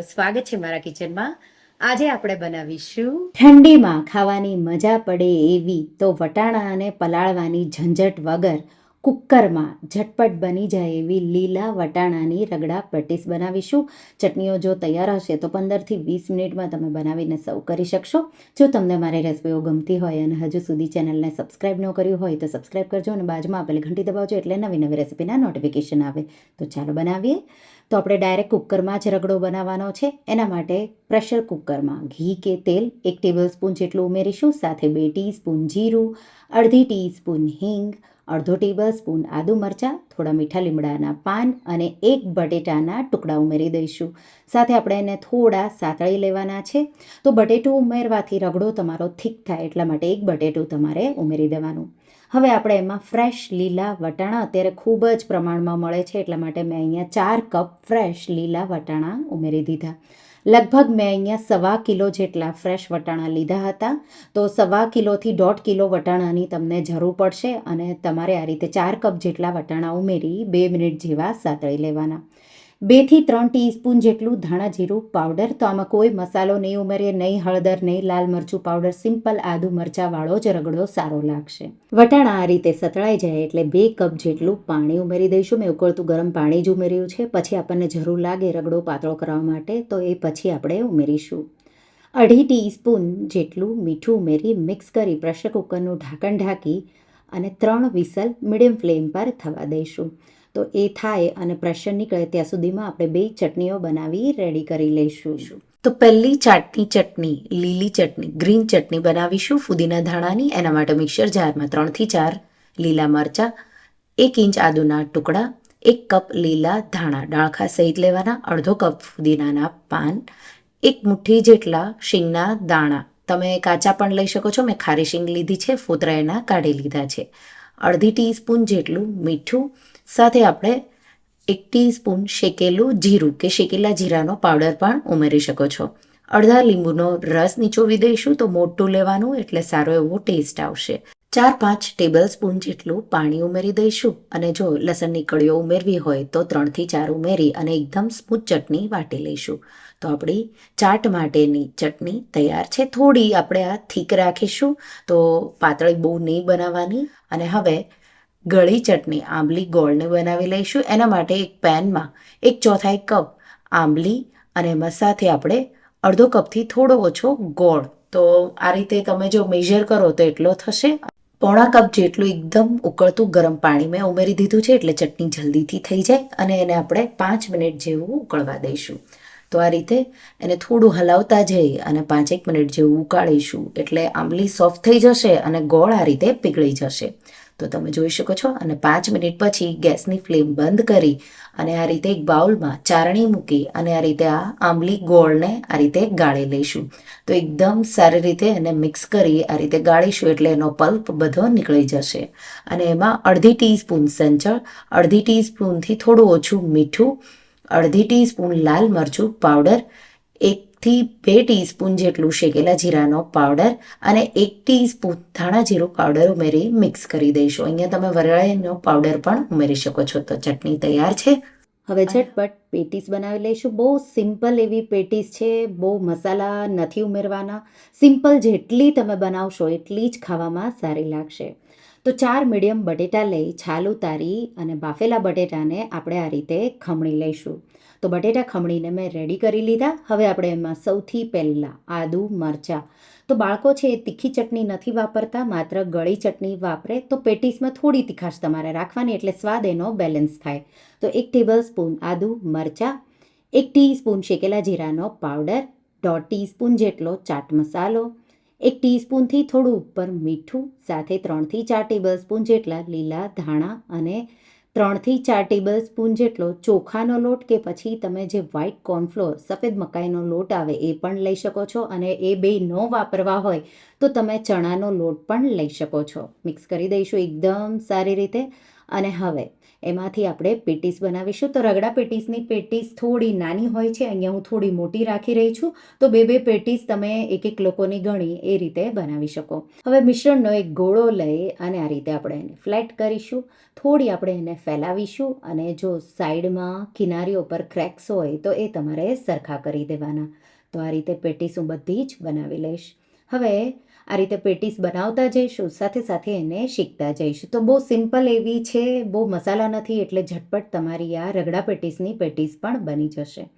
સ્વાગત છે મારા કિચનમાં. આજે આપણે બનાવીશું ઠંડીમાં ખાવાની મજા પડે એવી તો વટાણા અને પલાળવાની ઝંઝટ વગર કુકરમાં ઝટપટ બની જાય એવી લીલા વટાણાની રગડા પેટીસ બનાવીશું. ચટણીઓ જો તૈયાર હશે તો પંદરથી વીસ મિનિટમાં તમે બનાવીને સર્વ કરી શકશો. જો તમને મારી રેસીપીઓ ગમતી હોય અને હજુ સુધી ચેનલને સબસ્ક્રાઇબ ન કર્યું હોય તો સબસ્ક્રાઇબ કરજો અને બાજુમાં આપેલી ઘંટી દબાવજો એટલે નવી નવી રેસીપીના નોટિફિકેશન આવે. તો ચાલો બનાવીએ. તો આપણે ડાયરેક્ટ કુકરમાં જ રગડો બનાવવાનો છે. એના માટે પ્રેશર કુકરમાં ઘી કે તેલ એક ટેબલ સ્પૂન જેટલું ઉમેરીશું. સાથે બે ટીસ્પૂન જીરું, અડધી ટીસ્પૂન હિંગ અડધો ટેબલ સ્પૂન આદુ મરચાં, થોડા મીઠા લીમડાના પાન અને એક બટેટાના ટુકડા ઉમેરી દઈશું. સાથે આપણે એને થોડા સાતળી લેવાના છે. તો બટેટું ઉમેરવાથી રગડો તમારો થીક થાય એટલા માટે એક બટેટું તમારે ઉમેરી દેવાનું. હવે આપણે એમાં ફ્રેશ લીલા વટાણા અત્યારે ખૂબ જ પ્રમાણમાં મળે છે એટલા માટે મેં અહીંયા ચાર કપ ફ્રેશ લીલા વટાણા ઉમેરી દીધા. લગભગ મેં અહીંયા સવા કિલો જેટલા ફ્રેશ વટાણા લીધા હતા. તો સવા કિલોથી દોઢ કિલો વટાણાની તમને જરૂર પડશે અને તમારે આ રીતે ચાર કપ જેટલા વટાણા ઉમેરી બે મિનિટ જેવા સાતળી લેવાના. બેથી ત્રણ ટીસ્પૂન જેટલું ધાણા જીરું પાવડર. તો આમાં કોઈ મસાલો નહીં ઉમેરીએ, નહીં હળદર, નહીં લાલ મરચું પાવડર. સિમ્પલ આદુ મરચાંવાળો જ રગડો સારો લાગશે. વટાણા આ રીતે સતળાઈ જાય એટલે બે કપ જેટલું પાણી ઉમેરી દઈશું. મેં ઉકળતું ગરમ પાણી જ ઉમેર્યું છે. પછી આપણને જરૂર લાગે રગડો પાતળો કરવા માટે, તો એ પછી આપણે ઉમેરીશું. અઢી ટીસ્પૂન જેટલું મીઠું ઉમેરી મિક્સ કરી પ્રેશર કુકરનું ઢાંકણ ઢાંકી અને ત્રણ વિસલ મીડિયમ ફ્લેમ પર થવા દઈશું. તો એ થાય અને પ્રેશર નીકળે ત્યાં સુધીમાં આપણે બે ચટણીઓ બનાવી રેડી કરી લઈશું. તો પહેલી ચાટની ચટણી, લીલી ચટણી ગ્રીન ચટણી બનાવીશું ફુદીના ધાણાની. એના માટે મિક્સર જારમાં ત્રણથી ચાર લીલા મરચાં, એક ઇંચ આદુના ટુકડા, એક કપ લીલા ધાણા ડાળખા સહિત લેવાના, અડધો કપ ફુદીનાના પાન, એક મુઠ્ઠી જેટલા શીંગના દાણા. તમે કાચા પણ લઈ શકો છો. મેં ખારી શીંગ લીધી છે ફોતરા એના કાઢી લીધા છે. અડધી ટીસ્પૂન જેટલું મીઠું સાથે આપણે એક ટીસ્પૂન શેકેલું જીરું કે શેકેલા જીરાનો પાવડર પણ ઉમેરી શકો છો. અડધા લીંબુનો રસ નીચોવી દઈશું તો મોટું લેવાનું એટલે સારો એવો ટેસ્ટ આવશે. ચાર પાંચ ટેબલ સ્પૂન જેટલું પાણી ઉમેરી દઈશું અને જો લસણની કળીઓ ઉમેરવી હોય તો ત્રણથી ચાર ઉમેરી અને એકદમ સ્મૂથ ચટણી વાટી લઈશું. તો આપણી ચાટ માટેની ચટણી તૈયાર છે. થોડી આપણે આ થીક રાખીશું તો પાતળી બહુ નહીં બનાવવાની અને હવે ગળી ચટણી આંબલી ગોળને બનાવી લઈશું. એના માટે એક પેનમાં એક ચોથાઈ કપ આંબલી અને એમાં આપણે અડધો કપથી થોડો ઓછો ગોળ. તો આ રીતે તમે જો મેજર કરો તો એટલો થશે. પોણા કપ જેટલું એકદમ ઉકળતું ગરમ પાણી મેં ઉમેરી દીધું છે એટલે ચટણી જલ્દીથી થઈ જાય અને એને આપણે પાંચ મિનિટ જેવું ઉકળવા દઈશું. તો આ રીતે એને થોડું હલાવતા જઈ અને પાંચેક મિનિટ જેવું ઉકાળીશું. એટલે આંબલી સોફ્ટ થઈ જશે અને ગોળ આ રીતે પીગળી જશે. તો તમે જોઈ શકો છો. અને પાંચ મિનિટ પછી ગેસની ફ્લેમ બંધ કરી અને આ રીતે એક બાઉલમાં ચારણી મૂકી અને આ રીતે આ આંબલી ગોળને આ રીતે ગાળી લઈશું. તો એકદમ સારી રીતે એને મિક્સ કરી આ રીતે ગાળીશું એટલે એનો પલ્પ બધો નીકળી જશે. અને એમાં અડધી ટીસ્પૂન સંચળ, અડધી ટીસ્પૂનથી થોડું ઓછું મીઠું, અડધી ટીસ્પૂન લાલ મરચું પાવડર એકથી બે ટીસ્પૂન જેટલું શેકેલા જીરાનો પાવડર અને એક ટીસ્પૂન ધાણા જીરું પાવડર ઉમેરી મિક્સ કરી દઈશું. અહીંયા તમે વરાળીનો પાવડર પણ ઉમેરી શકો છો. તો ચટણી તૈયાર છે. હવે ઝટપટ પેટીસ બનાવી લઈશું. બહુ સિમ્પલ એવી પેટીસ છે. બહુ મસાલા નથી ઉમેરવાના. સિમ્પલ જેટલી તમે બનાવશો એટલી જ ખાવામાં સારી લાગશે. તો ચાર મીડિયમ બટેટા લઈ છાલ ઉતારી અને બાફેલા બટેટાને આપણે આ રીતે ખમણી લઈશું. તો બટેટા ખમણીને મેં રેડી કરી લીધા. હવે આપણે એમાં સૌથી પહેલાં આદુ, મરચાં. તો બાળકો છે એ તીખી ચટણી નથી વાપરતા, માત્ર ગળી ચટણી વાપરે. તો પેટીસમાં થોડી તીખાશ તમારે રાખવાની, એટલે સ્વાદ એનો બેલેન્સ થાય. તો એક ટેબલ સ્પૂન આદુ, મરચાં, એક ટીસ્પૂન શેકેલા જીરાનો પાવડર દોઢ ટીસ્પૂન જેટલો ચાટ મસાલો, એક ટીસ્પૂનથી થોડું ઉપર મીઠું, સાથે ત્રણથી ચાર ટેબલ સ્પૂન જેટલા લીલા ધાણા અને ત્રણથી ચાર ટેબલ સ્પૂન જેટલો ચોખાનો લોટ કે પછી તમે જે વ્હાઈટ કોર્નફ્લોર સફેદ મકાઈનો લોટ આવે એ પણ લઈ શકો છો અને એ બે ન વાપરવા હોય તો તમે ચણાનો લોટ પણ લઈ શકો છો. મિક્સ કરી દઈશું એકદમ સારી રીતે. અને હવે, એમાંથી આપણે પેટીસ બનાવીશું. તો રગડા પેટીસની પેટીસ થોડી નાની હોય છે, અહીંયા હું થોડી મોટી રાખી રહી છું. તો બે બે પેટીસ તમે એક એક લોકોની ગણી એ રીતે બનાવી શકો. હવે મિશ્રણનો એક ગોળો લઈ અને આ રીતે આપણે એને ફ્લેટ કરીશું. થોડી આપણે એને ફેલાવીશું અને જો સાઈડમાં કિનારીઓ પર ક્રેક્સ હોય તો એ તમારે સરખા કરી દેવાના. તો આ રીતે પેટીસ હું બધી જ બનાવી લઈશ. હવે આ રીતે પેટીસ બનાવતા જઈશું, સાથે સાથે એને શીખતા જઈશું. તો બહુ સિમ્પલ એવી છે, બહુ મસાલા નથી, એટલે ઝટપટ તમારી આ રગડા પેટીસની પેટીસ પણ બની જશે.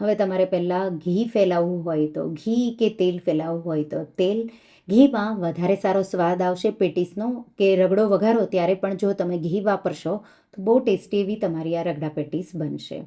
હવે તમારે પહેલાં ઘી ફેલાવવું હોય તો, ઘી કે તેલ ફેલાવવું હોય તો, તેલ ઘીમાં વધારે સારો સ્વાદ આવશે પેટીસનો કે રગડો વઘારો ત્યારે પણ જો તમે ઘી વાપરશો, તો બહુ ટેસ્ટી એવી તમારી આ રગડા પેટીસ બનશે.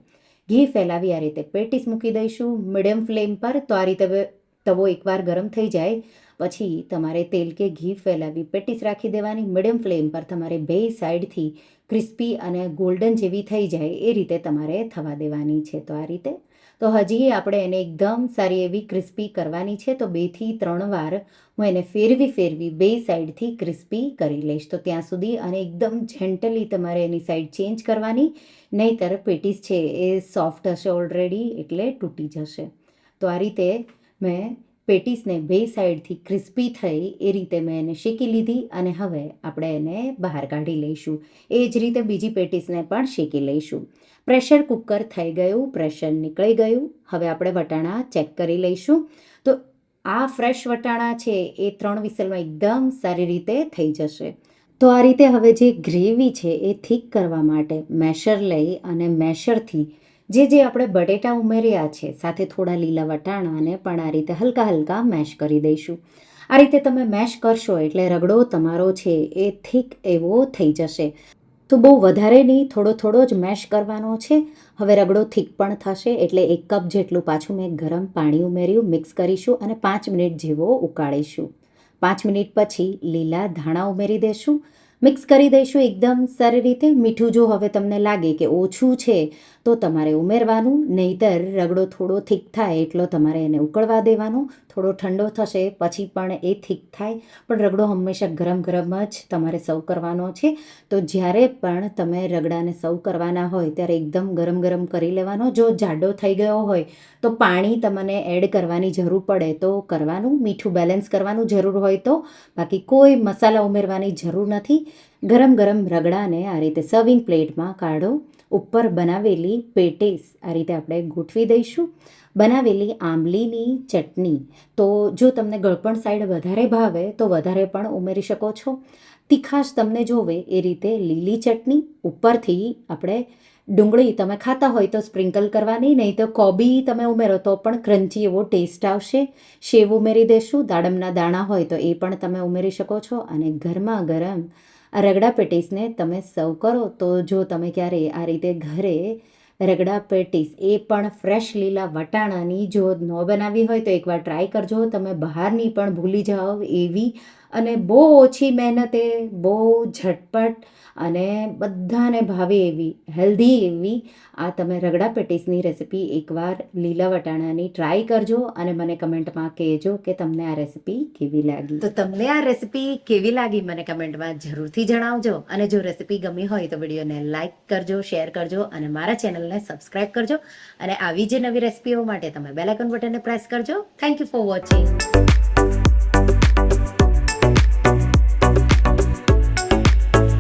ઘી ફેલાવી આ રીતે પેટીસ મૂકી દઈશું, મીડિયમ ફ્લેમ પર, તો આ રીતે તવો એકવાર ગરમ થઈ જાય. પછી તમારે તેલ કે ઘી ફેલાવી પેટીસ રાખી દેવાની. મીડિયમ ફ્લેમ પર તમારે બે સાઈડથી ક્રિસ્પી અને ગોલ્ડન જેવી થઈ જાય એ રીતે તમારે થવા દેવાની છે તો આ રીતે. તો હજી આપણે એને એકદમ સારી એવી ક્રિસ્પી કરવાની છે. તો બેથી ત્રણ વાર હું એને ફેરવી ફેરવી બે સાઈડથી ક્રિસ્પી કરી લઈશ. તો ત્યાં સુધી અને એકદમ જેન્ટલી તમારે એની સાઈડ ચેન્જ કરવાની. નહીંતર પેટીસ છે એ સોફ્ટ હશે ઓલરેડી એટલે તૂટી જશે. તો આ રીતે મેં પેટીસને બે સાઈડથી ક્રિસ્પી થઈ એ રીતે મેં એને શેકી લીધી અને હવે આપણે એને બહાર કાઢી લઈશું. એ જ રીતે બીજી પેટીસને પણ શેકી લઈશું. પ્રેશર કુકર થઈ ગયું, પ્રેશર નીકળી ગયું. હવે આપણે વટાણા ચેક કરી લઈશું. તો આ ફ્રેશ વટાણા છે એ ત્રણ વિસલમાં એકદમ સારી રીતે થઈ જશે. તો આ રીતે હવે જે ગ્રેવી છે એ થીક કરવા માટે મેશર લઈ અને મેશરથી જે જે આપણે બટેટા ઉમેર્યા છે, સાથે થોડા લીલા વટાણાને પણ આ રીતે હલકા હલકા મેશ કરી દઈશું. આ રીતે તમે મેશ કરશો એટલે રગડો તમારો છે એ થીક એવો થઈ જશે. તો બહુ વધારે નહીં, થોડો થોડો જ મેશ કરવાનો છે. હવે રગડો થીક પણ થશે એટલે એક કપ જેટલું પાછું મેં ગરમ પાણી ઉમેર્યું, મિક્સ કરીશું અને પાંચ મિનિટ જેવો ઉકાળીશું. પાંચ મિનિટ પછી લીલા ધાણા ઉમેરી દઈશું મિક્સ કરી દઈશું એકદમ સારી રીતે. મીઠું જો હવે તમને લાગે કે ઓછું છે તો તમારે ઉમેરવાનું, નહીતર રગડો થોડો થીક થાય એટલો તમારે એને ઉકળવા દેવાનો. થોડો ઠંડો થશે પછી પણ એ થીક થાય. પણ રગડો હંમેશા ગરમ ગરમ જ તમારે સર્વ કરવાનો છે. તો જ્યારે પણ તમે રગડાને સર્વ કરવાના હોય, ત્યારે એકદમ ગરમ ગરમ કરી લેવાનો. જો જાડો થઈ ગયો હોય, તો પાણી તમને એડ કરવાની જરૂર પડે તો કરવાનું. મીઠું બેલેન્સ કરવાનું જરૂર હોય તો. બાકી કોઈ મસાલા ઉમેરવાની જરૂર નથી. ગરમ ગરમ રગડાને આ રીતે સર્વિંગ પ્લેટમાં કાઢો. ઉપર બનાવેલી પેટેસ આ રીતે આપણે ગોઠવી દઈશું. બનાવેલી આંબલીની ચટણી. તો જો તમને ગળપણ સાઈડ વધારે ભાવે, તો વધારે પણ ઉમેરી શકો છો. તીખાશ તમને જોવે એ રીતે લીલી ચટણી. ઉપરથી આપણે ડુંગળી તમે ખાતા હોય તો સ્પ્રિંકલ કરવાની, નહીં તો કોબી તમે ઉમેરો તો પણ ક્રન્ચી એવો ટેસ્ટ આવશે. શેવ ઉમેરી દેશું. દાડમના દાણા હોય તો એ પણ તમે ઉમેરી શકો છો. અને ગરમા ગરમ આ રગડા પેટીસને તમે સર્વ કરો તો જો તમે ક્યારે આ રીતે ઘરે રગડા પેટીસ, એ પણ ફ્રેશ લીલા વટાણાની જો ન બનાવી હોય તો એકવાર ટ્રાય કરજો. તમે બહારની પણ ભૂલી જાઓ એવી. અને બહુ ઓછી મહેનતે, બહુ ઝટપટ અને બધાને ભાવે એવી હેલ્ધી એવી, આ તમે રગડા પેટીસની રેસિપી એકવાર લીલા વટાણાની ટ્રાય કરજો અને મને કમેન્ટમાં કહેજો કે તમને આ રેસિપી કેવી લાગી. તો તમને આ રેસિપી કેવી લાગી મને કમેન્ટમાં જરૂરથી જણાવજો. અને જો રેસિપી ગમી હોય તો વિડીયોને લાઇક કરજો શેર કરજો અને મારા ચેનલને સબસ્ક્રાઇબ કરજો અને આવી જે નવી રેસિપીઓ માટે તમે બેલ આઇકન બટનને પ્રેસ કરજો. Thank you for watching